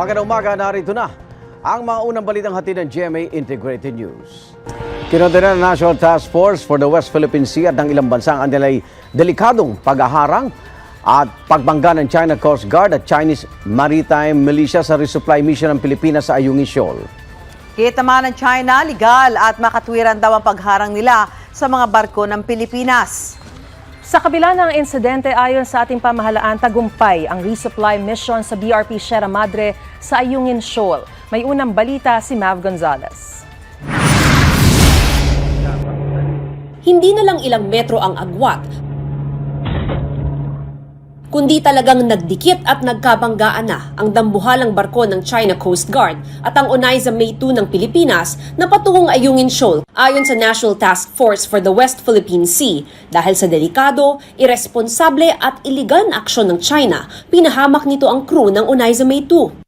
Magandang umaga, narito na ang mga unang balitang hatid ng GMA Integrated News. Kinodera ng National Task Force for the West Philippine Sea at ng ilang bansa ang nilay delikadong paghaharang at pagbangga ng China Coast Guard at Chinese Maritime Militia sa resupply mission ng Pilipinas sa Ayungin Shoal. Kita naman ng China, legal at makatwiran daw ang pagharang nila sa mga barko ng Pilipinas. Sa kabila ng insidente ayon sa ating pamahalaan, tagumpay ang resupply mission sa BRP Sierra Madre sa Ayungin Shoal. May unang balita si Mav Gonzalez. hindi na lang ilang metro ang agwat, kundi talagang nagdikit at nagkabanggaan na ang dambuhalang barko ng China Coast Guard at ang Onaiza May 2 ng Pilipinas na patungong Ayungin Shoal ayon sa National Task Force for the West Philippine Sea dahil sa delikado, irresponsable at iligal na aksyon ng China, pinahamak nito ang crew ng Onaiza May 2.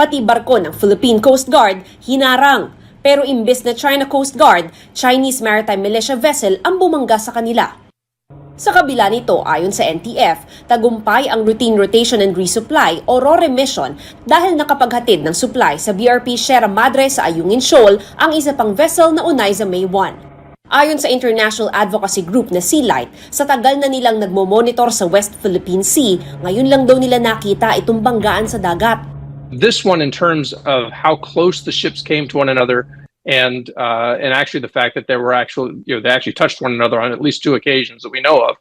Pati barko ng Philippine Coast Guard hinarang. Pero imbes na China Coast Guard, Chinese Maritime Militia vessel ang bumangga sa kanila. Sa kabila nito, ayon sa NTF, tagumpay ang routine rotation and resupply o RORE mission dahil nakapaghatid ng supply sa BRP Sierra Madre sa Ayungin Shoal ang isa pang vessel na Unaiza May 1. Ayon sa international advocacy group na Sea Light, sa tagal na nilang nagmo-monitor sa West Philippine Sea, ngayon lang daw nila nakita itong banggaan sa dagat. this one in terms of how close the ships came to one another and uh, and actually the fact that they were actually you know they actually touched one another on at least two occasions that we know of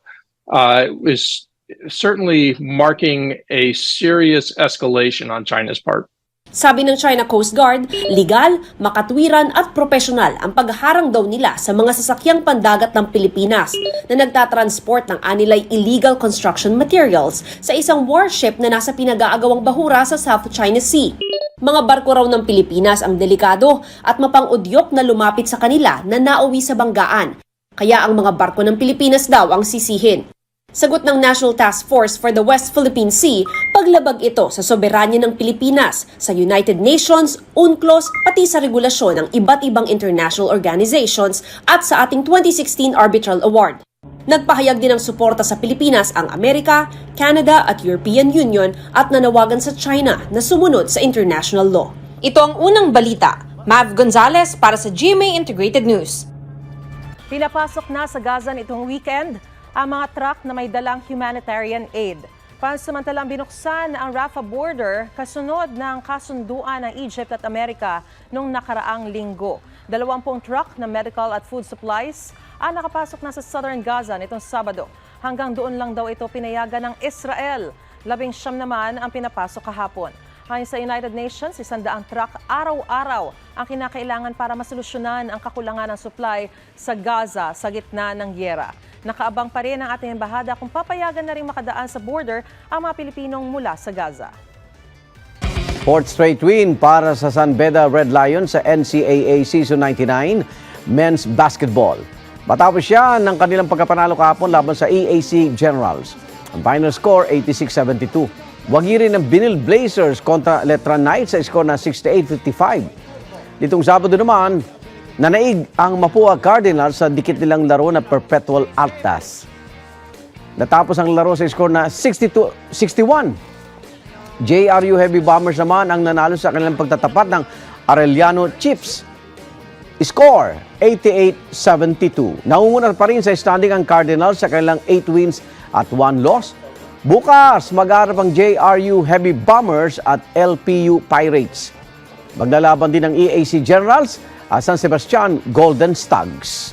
uh, is certainly marking a serious escalation on China's part. Sabi ng China Coast Guard, legal, makatwiran at profesional ang pagharang daw nila sa mga sasakyang pandagat ng Pilipinas na nagtatransport ng anilay illegal construction materials sa isang warship na nasa pinag-aagawang bahura sa South China Sea. Mga barko raw ng Pilipinas ang delikado at mapang-udyok na lumapit sa kanila na nauwi sa banggaan. Kaya ang mga barko ng Pilipinas daw ang sisihin. Sagot ng National Task Force for the West Philippine Sea, paglabag ito sa soberanya ng Pilipinas, sa United Nations, UNCLOS, pati sa regulasyon ng iba't ibang international organizations at sa ating 2016 Arbitral Award. Nagpahayag din ng suporta sa Pilipinas ang Amerika, Canada at European Union at nanawagan sa China na sumunod sa international law. Ito ang unang balita. Mav Gonzalez para sa GMA Integrated News. Pinapasok na sa Gaza nitong weekend ang mga truck na may dalang humanitarian aid. Pansamantalang binuksan ang Rafah border kasunod ng kasunduan ng Egypt at Amerika noong nakaraang linggo. Dalawampung truck na medical at food supplies ang nakapasok na sa southern Gaza nitong Sabado. Hanggang doon lang daw ito pinayagan ng Israel. Labing siyam naman ang pinapasok kahapon. Ayon sa United Nations, isandaang truck araw-araw ang kinakailangan para masolusyonan ang kakulangan ng supply sa Gaza sa gitna ng gyera. Nakaabang pa rin ang ating embahada kung papayagan na rin makadaan sa border ang mga Pilipinong mula sa Gaza. Fourth straight win para sa San Beda Red Lions sa NCAA Season 99 Men's Basketball. Matapos siya ng kanilang pagkapanalo kahapon laban sa EAC Generals. Ang final score 86-72. Wagi rin ng Binil Blazers kontra Letran Knights sa score na 68-55. Ditong Sabado naman, nanaig ang Mapua Cardinals sa dikit nilang laro na Perpetual Altas. Natapos ang laro sa score na 62-61. JRU Heavy Bombers naman ang nanalo sa kanilang pagtatapat ng Arellano Chiefs. Score, 88-72. Nangunguna pa rin sa standing ang Cardinals sa kanilang 8 wins at 1 loss. Bukas, mag-aarap ang JRU Heavy Bombers at LPU Pirates. Maglalaban din ng EAC Generals at San Sebastian Golden Stags.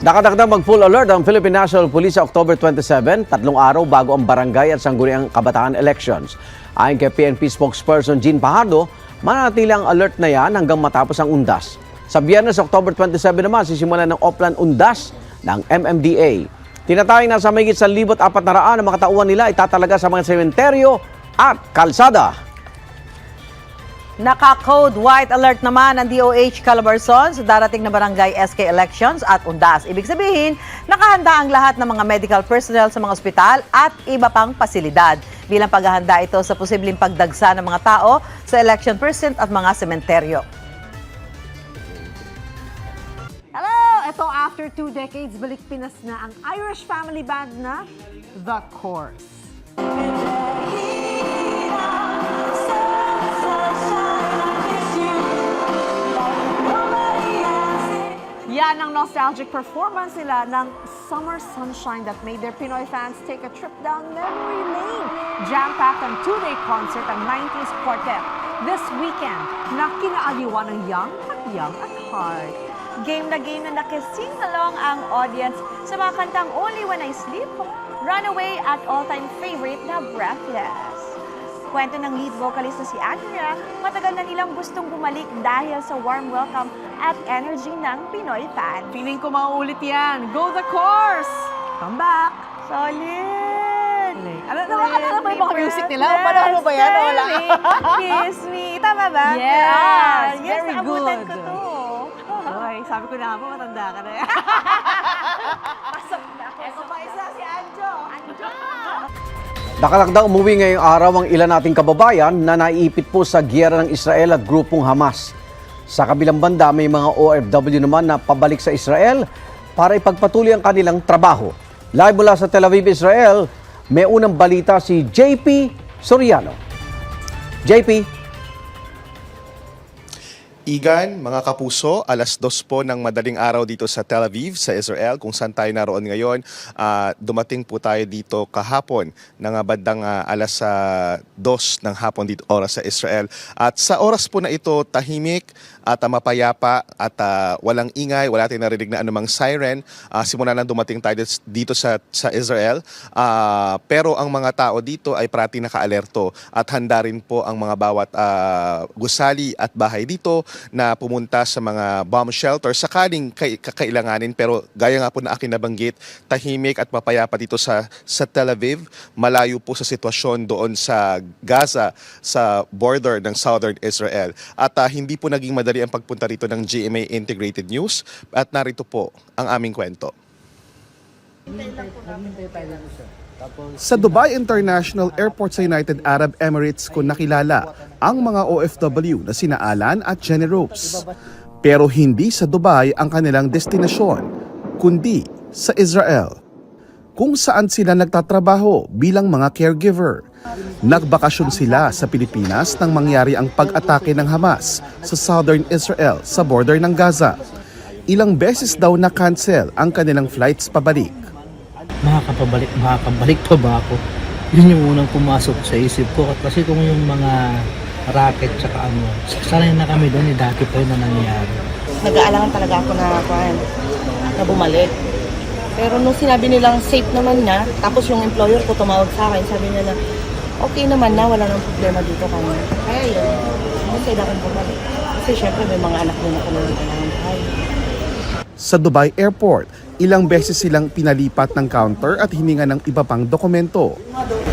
Nakadagdag mag-full alert ang Philippine National Police sa October 27, tatlong araw bago ang barangay at sangguniang kabataan elections. Ayon kay PNP spokesperson Jean Pajardo, manatili ang alert na yan hanggang matapos ang undas. Sa biyernes, October 27 naman, sisimulan ng Oplan Undas ng MMDA. Tinatayang nasa mahigit sa libot apat na raan ang mga tauhan nila itatalaga sa mga sementeryo at kalsada. Naka-code white alert naman ang DOH Calabarzon sa darating na barangay SK elections at undas. Ibig sabihin, nakahanda ang lahat ng mga medical personnel sa mga ospital at iba pang pasilidad. Bilang paghahanda ito sa posibleng pagdagsa ng mga tao sa election precinct at mga sementeryo. Hello, eto after two decades, balik Pinas na ang Irish family band na The Course. Yan ang nostalgic performance nila ng Summer Sunshine that made their Pinoy fans take a trip down memory lane. Jam-packed ang two-day concert ang 90s Quartet this weekend na kinaaliwan ng young at young at heart. Game na game na nakising along ang audience sa mga kantang Only When I Sleep, Runaway at all-time favorite na Breathless. Kwento ng lead vocalist na si Andrea, matagal na nilang gustong bumalik dahil sa warm welcome at energy ng Pinoy fan. Feeling ko mauulit yan. Go The Course! Come back! Solid! Ano, ano, ano, ano ba yung mga music nila? Panalo ba yan? Wala. Kiss me. Tama ba? Yes, yes very good. ko to. Ay, sabi ko na nga po, matanda ka na yan. Pasok na ako. Ito pa isa, si Anjo. Anjo! Nakalakdang umuwi ngayong araw ang ilan nating kababayan na naiipit po sa giyera ng Israel at grupong Hamas. Sa kabilang banda, may mga OFW naman na pabalik sa Israel para ipagpatuloy ang kanilang trabaho. Live mula sa Tel Aviv, Israel, may unang balita si JP Soriano. JP, Igan, mga kapuso, alas dos po ng madaling araw dito sa Tel Aviv, sa Israel, kung saan tayo naroon ngayon. Ah, dumating po tayo dito kahapon ng bandang ah, alas ah, dos ng hapon dito oras sa Israel. At sa oras po na ito, tahimik at ah, mapayapa at ah, walang ingay, wala tayong narinig na anumang siren. Ah, simula nang dumating tayo dito sa, sa Israel. Ah, pero ang mga tao dito ay prati naka-alerto at handa rin po ang mga bawat ah, gusali at bahay dito na pumunta sa mga bomb shelter sakaling kakailanganin pero gaya nga po na akin nabanggit tahimik at mapayapa dito sa sa Tel Aviv malayo po sa sitwasyon doon sa Gaza sa border ng southern Israel at ah, hindi po naging madali ang pagpunta rito ng GMA Integrated News at narito po ang aming kwento Sa Dubai International Airport sa United Arab Emirates ko nakilala ang mga OFW na sina Alan at Jenny Ropes. Pero hindi sa Dubai ang kanilang destinasyon, kundi sa Israel, kung saan sila nagtatrabaho bilang mga caregiver. Nagbakasyon sila sa Pilipinas nang mangyari ang pag-atake ng Hamas sa southern Israel sa border ng Gaza. Ilang beses daw na-cancel ang kanilang flights pabalik. makakapabalik, makakabalik pa ba ako? Yun yung unang pumasok sa isip ko. At kasi kung yung mga racket tsaka ano, sanay na kami doon, eh, dati pa yun na nangyayari. nag-aalangan talaga ako na, kuwan, na bumalik. Pero nung sinabi nilang safe naman na, tapos yung employer ko tumawag sa akin, sabi niya na, okay naman na, wala nang problema dito kami. Kaya yun, masaya na akong bumalik. Kasi syempre may mga anak din ako na hindi kailangan buhay. Sa Dubai Airport, ilang beses silang pinalipat ng counter at hininga ng iba pang dokumento.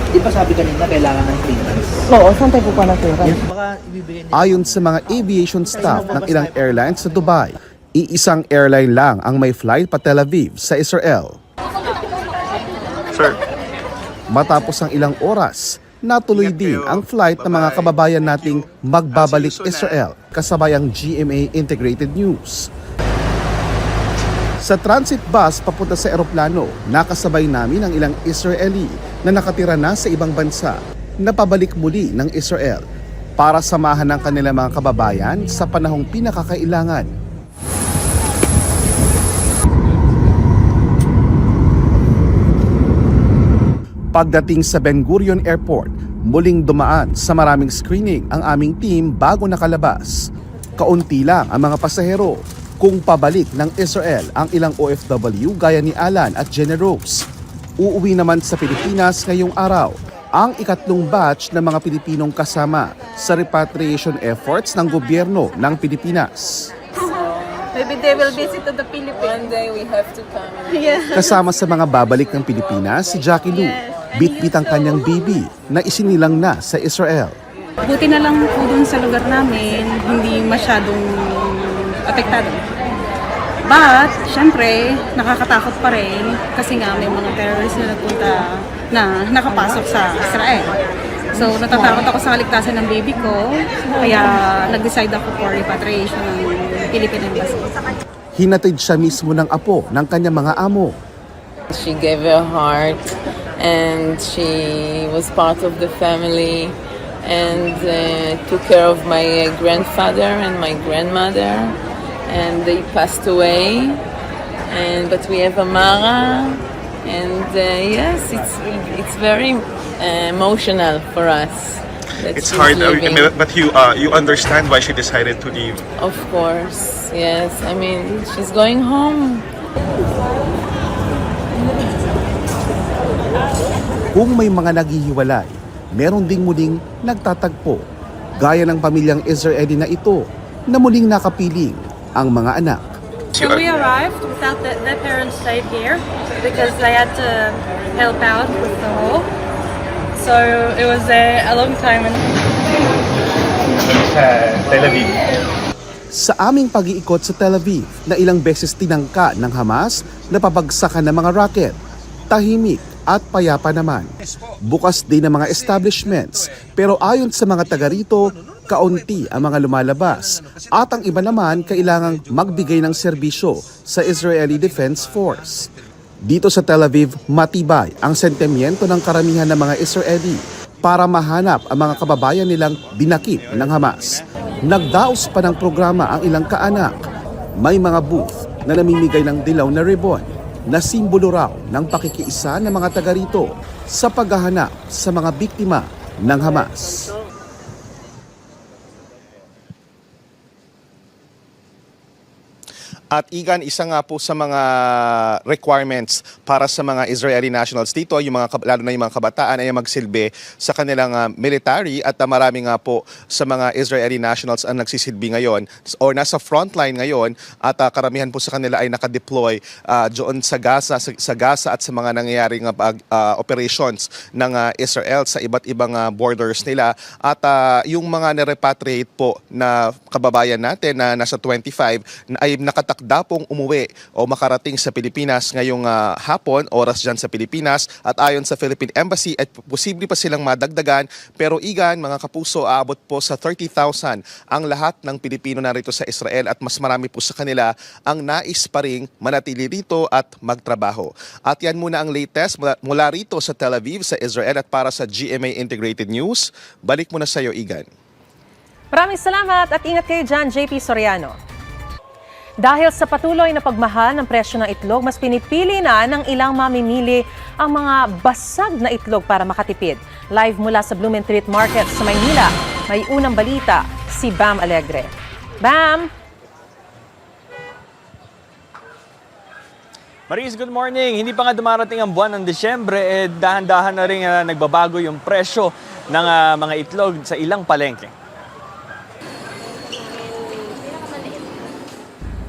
Di ba sabi kanina kailangan ng clearance? Oo, saan tayo pupunta natira? Baka ibibigay nila. Ayon sa mga aviation staff ng ilang airlines sa Dubai, iisang airline lang ang may flight pa Tel Aviv sa Israel. Sir, Matapos ang ilang oras, natuloy din ang flight ng mga kababayan nating magbabalik Israel kasabay ang GMA Integrated News. Sa transit bus papunta sa eroplano, nakasabay namin ang ilang Israeli na nakatira na sa ibang bansa. Na pabalik muli ng Israel para samahan ng kanilang mga kababayan sa panahong pinakakailangan. Pagdating sa Ben Gurion Airport, muling dumaan sa maraming screening ang aming team bago nakalabas. Kaunti lang ang mga pasahero kung pabalik ng Israel ang ilang OFW gaya ni Alan at Jenny Rose. Uuwi naman sa Pilipinas ngayong araw ang ikatlong batch ng mga Pilipinong kasama sa repatriation efforts ng gobyerno ng Pilipinas. Maybe they will visit to the Philippines. One day we have to come. Yeah. Kasama sa mga babalik ng Pilipinas si Jackie Lou, bitbit ang kanyang baby na isinilang na sa Israel. Buti na lang po dun sa lugar namin, hindi masyadong apektado. But, syempre, nakakatakot pa rin kasi nga may mga terrorists na nagpunta na nakapasok sa Israel. So, natatakot ako sa kaligtasan ng baby ko, kaya nag-decide ako for repatriation ng Philippine Embassy. hinatid siya mismo ng apo ng kanyang mga amo. She gave her heart and she was part of the family and uh, took care of my grandfather and my grandmother and they passed away. And but we have Amara and uh, yes it's it's very uh, emotional for us It's hard, but you uh, you understand why she decided to leave. of course yes. I mean she's going home Kung may mga naghihiwalay, meron ding muling nagtatagpo. Gaya ng pamilyang Israeli na ito na muling nakapiling ang mga anak. So we arrived without the, the parents stayed here because they had to help out with the hall. So it was a, a long time. And Sa aming pag-iikot sa Tel Aviv na ilang beses tinangka ng Hamas na pabagsakan ng mga rocket, tahimik at payapa naman. Bukas din ang mga establishments pero ayon sa mga taga rito, kaunti ang mga lumalabas at ang iba naman kailangang magbigay ng serbisyo sa Israeli Defense Force. Dito sa Tel Aviv, matibay ang sentimiento ng karamihan ng mga Israeli para mahanap ang mga kababayan nilang dinakip ng Hamas. Nagdaos pa ng programa ang ilang kaanak. May mga booth na namimigay ng dilaw na ribbon na simbolo raw ng pakikiisa ng mga taga rito sa paghahanap sa mga biktima ng Hamas. At igan, isa nga po sa mga requirements para sa mga Israeli nationals dito, yung mga, lalo na yung mga kabataan ay magsilbi sa kanilang ah, military at ah, marami nga po sa mga Israeli nationals ang nagsisilbi ngayon or nasa frontline ngayon at ah, karamihan po sa kanila ay nakadeploy uh, doon sa Gaza, sa, sa Gaza at sa mga nangyayaring pag- ah, operations ng ah, Israel sa iba't ibang ah, borders nila. At ah, yung mga na-repatriate po na kababayan natin na nasa 25 na ay nakatakda pong umuwi o makarating sa Pilipinas ngayong ah, hapon, oras dyan sa Pilipinas at ayon sa Philippine Embassy at posible pa silang madagdagan pero igan mga kapuso aabot po sa 30,000 ang lahat ng Pilipino narito sa Israel at mas marami po sa kanila ang nais pa ring manatili rito at magtrabaho. At yan muna ang latest mula, mula rito sa Tel Aviv sa Israel at para sa GMA Integrated News. Balik muna sa iyo, Igan. Maraming salamat at ingat kayo dyan, JP Soriano. Dahil sa patuloy na pagmahal ng presyo ng itlog, mas pinipili na ng ilang mamimili ang mga basag na itlog para makatipid. Live mula sa Blumentritt Market sa Maynila, may unang balita si Bam Alegre. Bam! Maris, good morning. Hindi pa nga dumarating ang buwan ng Desyembre, eh dahan-dahan na rin ah, nagbabago yung presyo ng ah, mga itlog sa ilang palengke.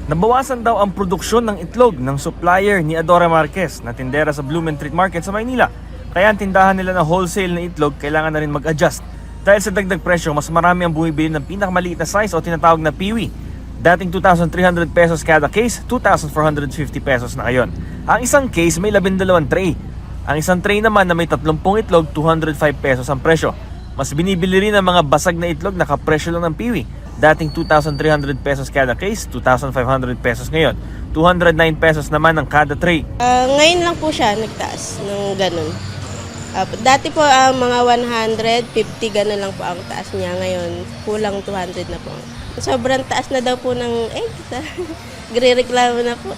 Nabawasan daw ang produksyon ng itlog ng supplier ni Adora Marquez na tindera sa Blumentritt Market sa Maynila. Kaya ang tindahan nila na wholesale na itlog kailangan na rin mag-adjust. Dahil sa dagdag presyo, mas marami ang bumibili ng pinakamaliit na size o tinatawag na piwi. Dating 2,300 pesos kada case, 2,450 pesos na ngayon. Ang isang case may 12 tray. Ang isang tray naman na may 30 itlog, 205 pesos ang presyo. Mas binibili rin ang mga basag na itlog na kapresyo lang ng piwi. Dating 2,300 pesos kada case, 2,500 pesos ngayon. 209 pesos naman ang kada tray. Ah, ngayon lang po siya nagtaas ng ganun. Ah, dati po ang mga 150 ganun lang po ang taas niya. Ngayon, kulang 200 na po. Sobrang taas na daw po ng eggs. Gre-reklamo na po.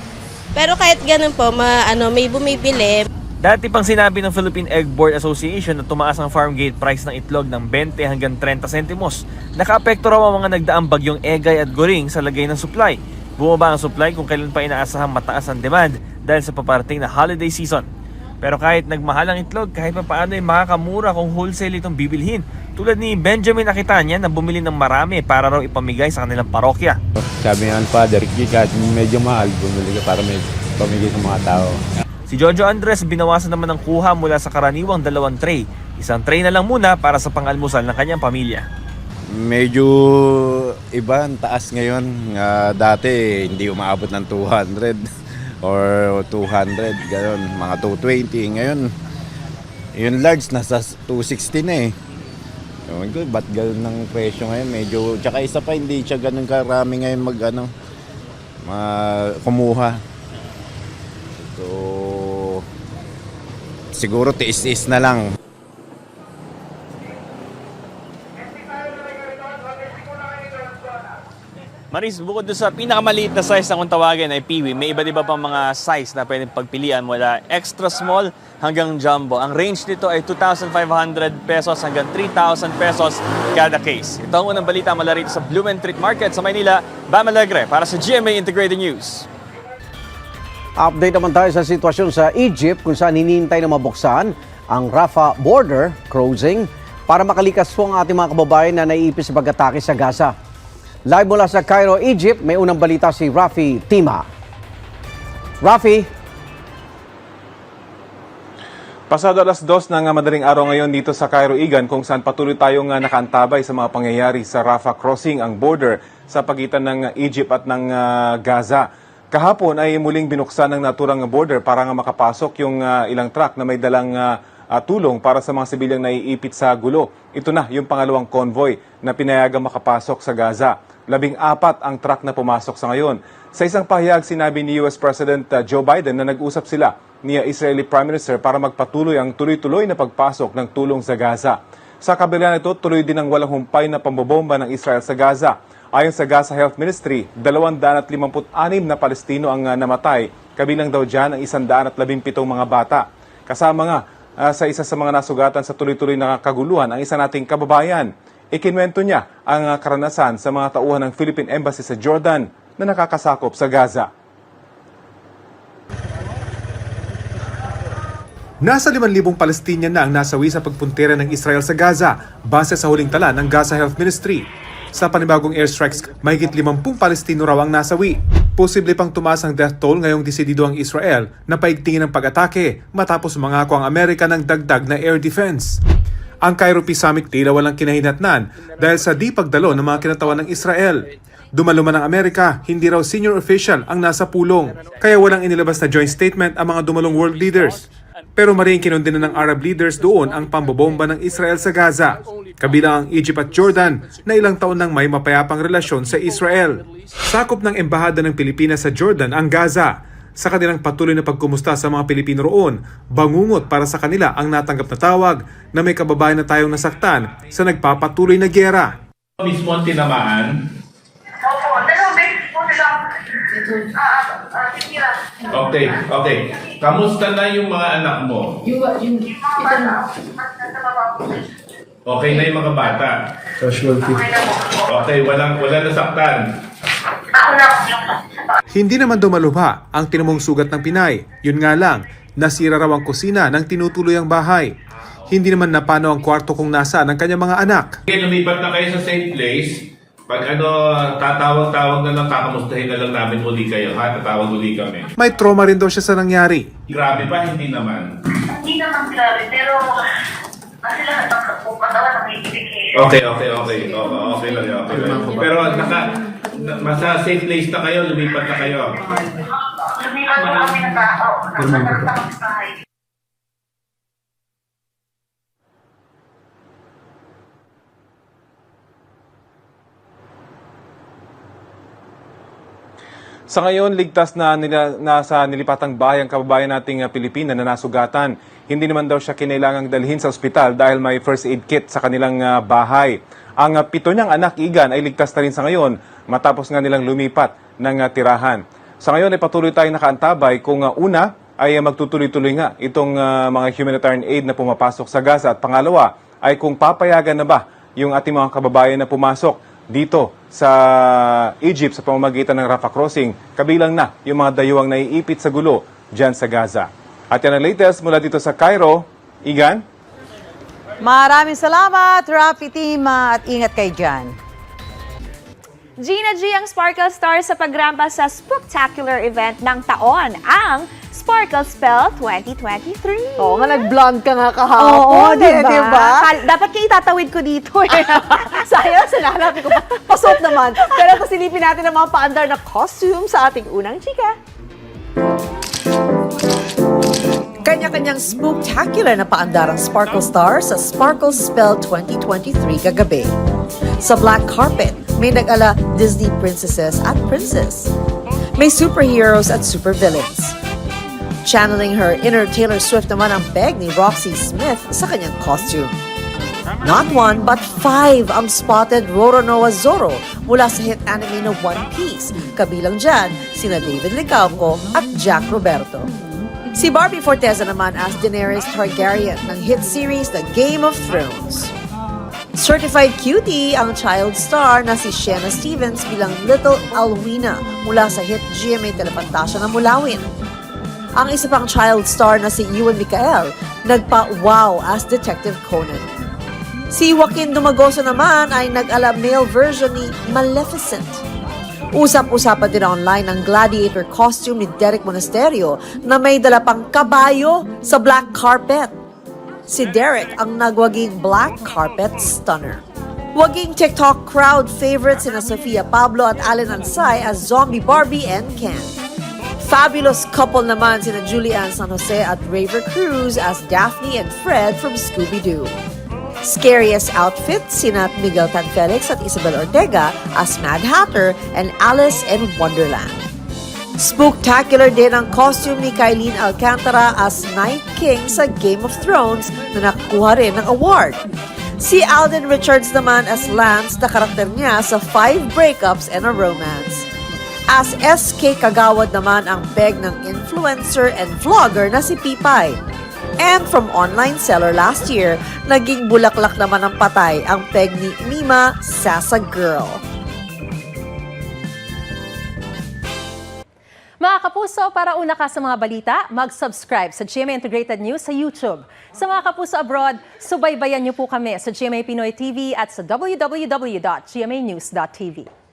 Pero kahit ganun po, ma, ano, may bumibili. Dati pang sinabi ng Philippine Egg Board Association na tumaas ang farm gate price ng itlog ng 20 hanggang 30 sentimos. Nakaapekto raw ang mga nagdaang bagyong Egay at Goring sa lagay ng supply. Bumaba ang supply kung kailan pa inaasahang mataas ang demand dahil sa paparating na holiday season. Pero kahit nagmahal ang itlog, kahit pa paano ay makakamura kung wholesale itong bibilhin. Tulad ni Benjamin Akitanya na bumili ng marami para raw ipamigay sa kanilang parokya. Sabi ng father, kahit medyo mahal, bumili ka para may pamigay sa mga tao. Si Jojo Andres binawasan naman ng kuha mula sa karaniwang dalawang tray. Isang tray na lang muna para sa pangalmusal ng kanyang pamilya. Medyo iba ang taas ngayon. Nga dati hindi umaabot ng 200 or 200, gano'n, mga 220. Ngayon, yung large nasa 260 na eh. Oh my God, ba't ganun ng presyo ngayon? Medyo, tsaka isa pa, hindi siya ganun karami ngayon mag, ano, mga kumuha. Siguro tiis-tiis na lang. Maris, bukod sa pinakamaliit na size na kung tawagin ay Peewee, may iba pang mga size na pwedeng pagpilian mula extra small hanggang jumbo. Ang range nito ay 2,500 pesos hanggang 3,000 pesos kada case. Ito ang unang balita mula rito sa Bloom Treat Market sa Maynila. Bam Alegre para sa GMA Integrated News. Update naman tayo sa sitwasyon sa Egypt kung saan hinihintay na mabuksan ang Rafah border crossing para makalikas po ang ating mga kababayan na naiipis sa pag-atake sa Gaza. Live mula sa Cairo, Egypt, may unang balita si Rafi Tima. Rafi, Pasado alas dos ng uh, madaling araw ngayon dito sa Cairo, Igan, kung saan patuloy tayong uh, nakaantabay sa mga pangyayari sa Rafah crossing, ang border sa pagitan ng Egypt at ng uh, Gaza. Kahapon ay muling binuksan ng naturang border para nga makapasok yung uh, ilang truck na may dalang uh, uh, tulong para sa mga sibilyang naiipit sa gulo. Ito na yung pangalawang convoy na pinayagang makapasok sa Gaza. Labing apat ang truck na pumasok sa ngayon. Sa isang pahayag, sinabi ni US President uh, Joe Biden na nag-usap sila ni Israeli Prime Minister para magpatuloy ang tuloy-tuloy na pagpasok ng tulong sa Gaza. Sa kabila nito, tuloy din ang walang humpay na pambobomba ng Israel sa Gaza. Ayon sa Gaza Health Ministry, 256 na Palestino ang uh, namatay, kabilang daw dyan ang 117 mga bata. Kasama nga uh, sa isa sa mga nasugatan sa tuloy-tuloy na kaguluhan ang isa nating kababayan. Ikinwento niya ang uh, karanasan sa mga tauhan ng Philippine Embassy sa Jordan na nakakasakop sa Gaza. Nasa 5,000 Palestinian na ang nasawi sa pagpuntera ng Israel sa Gaza base sa huling tala ng Gaza Health Ministry. Sa panibagong airstrikes, mahigit 50 Palestino raw ang nasawi. Posible pang tumaas ang death toll ngayong desidido ang Israel na paigtingin ang pag-atake matapos mangako ang Amerika ng dagdag na air defense. Ang Cairo Peace Summit tila walang kinahinatnan dahil sa di pagdalo ng mga kinatawan ng Israel. Dumalo man ang Amerika, hindi raw senior official ang nasa pulong. Kaya walang inilabas na joint statement ang mga dumalong world leaders. Pero maring kinundina ng Arab leaders doon ang pambobomba ng Israel sa Gaza. Kabilang ang Egypt at Jordan na ilang taon nang may mapayapang relasyon sa Israel. Sakop ng Embahada ng Pilipinas sa Jordan ang Gaza. Sa kanilang patuloy na pagkumusta sa mga Pilipino roon, bangungot para sa kanila ang natanggap na tawag na may kababayan na tayong nasaktan sa nagpapatuloy na gera. Mismo tinamaan. Okay, okay. Kamusta na yung mga anak mo? Yung, yung, Okay na yung mga bata? Casualty. Okay, walang, wala nasaktan. Hindi naman dumalubha ang tinamong sugat ng Pinay. Yun nga lang, nasira raw ang kusina ng tinutuloy ang bahay. Hindi naman napano ang kwarto kung nasaan ang kanyang mga anak. Okay, lumipat na kayo sa safe place. Pag ano, tatawag-tawag na lang, kakamustahin na lang namin muli kayo, ha? Tatawag muli kami. May trauma rin daw siya sa nangyari. Grabe pa, hindi naman. hindi naman grabe, pero kasi lahat ng katawan eh. Okay, okay, okay. Okay, okay lang, yun, okay lang. Pero naka, na, masa safe place na kayo, lumipat na kayo. Lumipat po kami ng tao. Nasa sa bahay. Sa ngayon, ligtas na nila, nasa nilipatang bahay ang kababayan nating uh, Pilipina na nasugatan. Hindi naman daw siya kinailangang dalhin sa ospital dahil may first aid kit sa kanilang uh, bahay. Ang uh, pito niyang anak, Igan, ay ligtas na rin sa ngayon matapos nga nilang lumipat ng tirahan. Sa ngayon ay patuloy tayong nakaantabay kung una ay magtutuloy-tuloy nga itong mga humanitarian aid na pumapasok sa Gaza at pangalawa ay kung papayagan na ba yung ating mga kababayan na pumasok dito sa Egypt sa pamamagitan ng Rafah Crossing, kabilang na yung mga dayuang naiipit sa gulo dyan sa Gaza. At yan ang latest mula dito sa Cairo. Igan? Maraming salamat, Rafi Team, at ingat kayo dyan. Gina G ang Sparkle Star sa pagrampa sa spectacular event ng taon, ang Sparkle Spell 2023. Oo nga, nag-blonde ka nga Oo, kahapon. eh, diba? diba? Kal- Dapat kayo itatawid ko dito eh. Sayang, sinanapin ko pa. Pasot naman. Pero pasilipin natin ang mga paandar na costume sa ating unang chika. Kanya-kanyang spooktacular na paandar ang Sparkle Star sa Sparkle Spell 2023 kagabi. Sa black carpet, may nag-ala Disney princesses at princess. May superheroes at supervillains. Channeling her inner Taylor Swift naman ang peg ni Roxy Smith sa kanyang costume. Not one, but five ang spotted Roronoa Zorro mula sa hit anime na One Piece. Kabilang dyan, sina David Licauco at Jack Roberto. Si Barbie Forteza naman as Daenerys Targaryen ng hit series The Game of Thrones. Certified cutie ang child star na si Shanna Stevens bilang Little Alwina mula sa hit GMA Telepantasya na Mulawin. Ang isa pang child star na si Ewan Micael nagpa-wow as Detective Conan. Si Joaquin Dumagoso naman ay nag-ala male version ni Maleficent. Usap-usapan din online ang gladiator costume ni Derek Monasterio na may dala pang kabayo sa black carpet. Si Derek ang nagwaging black carpet stunner. Waging TikTok crowd favorites sina Sofia Pablo at Allen Ansay as Zombie Barbie and Ken. Fabulous couple naman sina Julian San Jose at Raver Cruz as Daphne and Fred from Scooby-Doo. Scariest outfits sina Miguel Tan Felix at Isabel Ortega as Mad Hatter and Alice in Wonderland. Spooktacular din ang costume ni Kylene Alcantara as Night King sa Game of Thrones na nakuha rin ng award. Si Alden Richards naman as Lance na karakter niya sa Five Breakups and a Romance. As SK Kagawad naman ang peg ng influencer and vlogger na si Pipay. And from online seller last year, naging bulaklak naman ng patay ang peg ni Mima Sasa Girl. Mga kapuso, para una ka sa mga balita, mag-subscribe sa GMA Integrated News sa YouTube. Sa mga kapuso abroad, subaybayan niyo po kami sa GMA Pinoy TV at sa www.gmanews.tv.